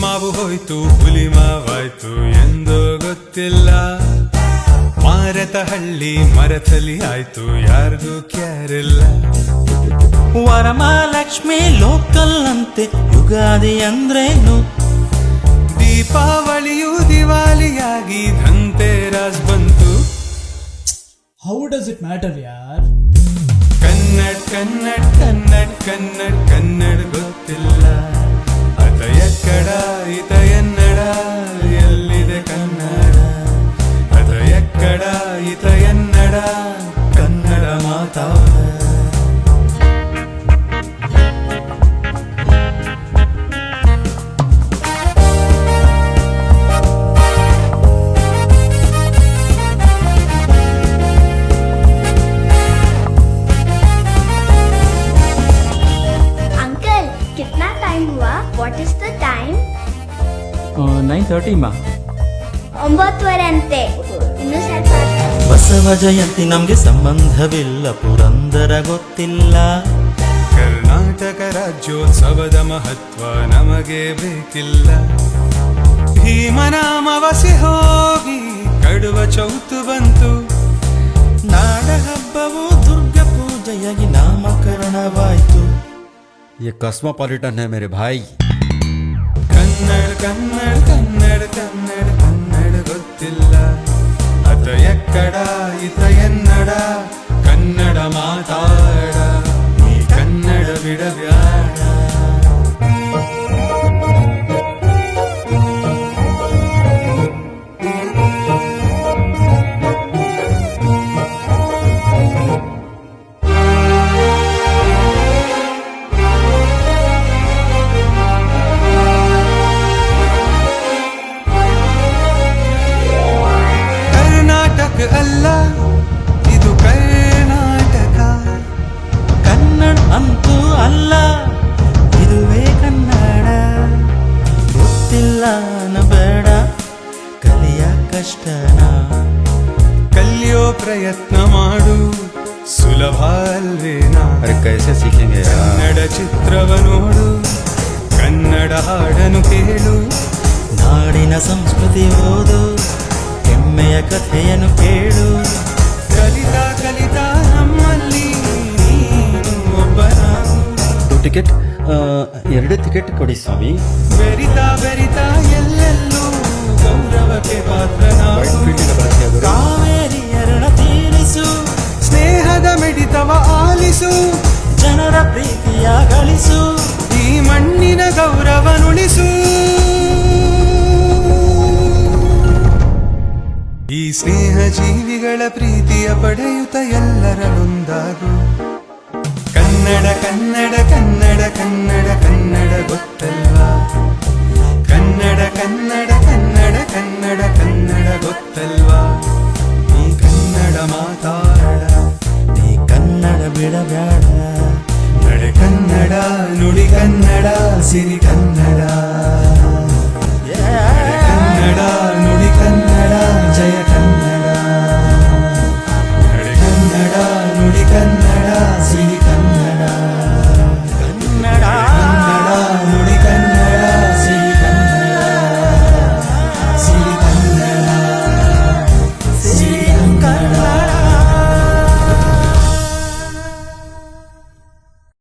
ಮಾವು ಹೋಯ್ತು ಹುಲಿ ಮಾವಾಯ್ತು ಎಂದು ಗೊತ್ತಿಲ್ಲ. ಮಾರತ ಹಳ್ಳಿ ಮರತಲಿ ಆಯ್ತು ಯಾರಿಗೂ ಕ್ಯಾರಿಲ್ಲ. ವರಮಹಾಲಕ್ಷ್ಮಿ ಲೋಕಲ್ ಅಂತೆ ಯುಗಾದಿ ಅಂದ್ರೇನು? ದೀಪಾವಳಿಯು ದಿವಾಲಿಯಾಗಿ ಧನ್ತೆರಾಸ್ ಬಂತು. ಹೌ ಡಸ್ ಇಟ್ ಮ್ಯಾಟರ್ ಯಾರ್? ಕನ್ನಡ ಕನ್ನಡ ಕನ್ನಡ ಕನ್ನಡ ಕನ್ನಡ ಗೊತ್ತಿಲ್ಲ. ಕನ್ನಡ ಕನ್ನಡ ಮಾತಾ What is the time? Uh, 9.30 ma. ಒಂಬತ್ತುವರೆ ಅಂತೆ ಇನ್ನೂ ಸ್ವಲ್ಪ ಬಸವ ಜಯಂತಿ ನಮ್ಗೆ ಸಂಬಂಧವಿಲ್ಲ ಪುರಂದರ ಗೊತ್ತಿಲ್ಲ ಕರ್ನಾಟಕ ರಾಜ್ಯೋತ್ಸವದ ಮಹತ್ವ ನಮಗೆ ಬೇಕಿಲ್ಲ ಭೀಮನ ಅಮಾವಾಸ್ಯೆ ಹೋಗಿ ಕಡುವ ಚೌತು ಬಂತು ನಾಡ ಹಬ್ಬವು ದುರ್ಗ ಪೂಜೆಯಾಗಿ ನಾಮಕರಣವಾಯ್ತು ये कस्मोपॉलिटन है मेरे भाई ಕನ್ನಡ ಕನ್ನಡ ಕನ್ನಡ ಕನ್ನಡ ಕನ್ನಡ ಗೊತ್ತಿಲ್ಲ ಅತ ಎಕ್ಕಡ ಅಲ್ಲ ಇದು ಕರ್ನಾಟಕ. ಕನ್ನಡ ಅಂತೂ ಅಲ್ಲ ಇದುವೇ ಕನ್ನಡ. ಗೊತ್ತಿಲ್ಲ ಬೇಡ ಕಲಿಯ ಕಷ್ಟನ. ಕಲಿಯೋ ಪ್ರಯತ್ನ ಮಾಡು ಸುಲಭ ಅಲ್ವೇನಾ. ಕನ್ನಡ ಚಿತ್ರವ ನೋಡು ಕನ್ನಡ ಹಾಡನು ಕೇಳು. ನಾಡಿನ ಸಂಸ್ಕೃತಿ ಓದು ಹೆಮ್ಮೆಯ ಕಥೆಯನ್ನು ಕೇಳು. ಕಲಿತಾ ಕಲಿತಾ ನಮ್ಮಲ್ಲಿ ನೀನು ಟು ಟಿಕೆಟ್ ಎರಡು ಟಿಕೆಟ್ ಕೊಡಿ ಸ್ವಾಮಿ. ಬೆರಿತಾ ಬೆರಿತಾ ಎಲ್ಲೆಲ್ಲೂ ಗೌರವಕ್ಕೆ ಪಾತ್ರನಾಗು. ಸ್ನೇಹ ಜೀವಿಗಳ ಪ್ರೀತಿಯ ಪಡೆಯುತ್ತ ಎಲ್ಲರ ನೊಂದಾಗು. ಕನ್ನಡ ಕನ್ನಡ ಕನ್ನಡ ಕನ್ನಡ ಕನ್ನಡ ಗೊತ್ತಲ್ವಾ? ಕನ್ನಡ ಕನ್ನಡ ಕನ್ನಡ ಕನ್ನಡ ಕನ್ನಡ ಗೊತ್ತಲ್ವಾ? ನೀ ಕನ್ನಡ ಮಾತಾಡ, ನೀ ಕನ್ನಡ ಬಿಡಬೇಡ. ನಡೆ ಕನ್ನಡ, ನುಡಿ ಕನ್ನಡ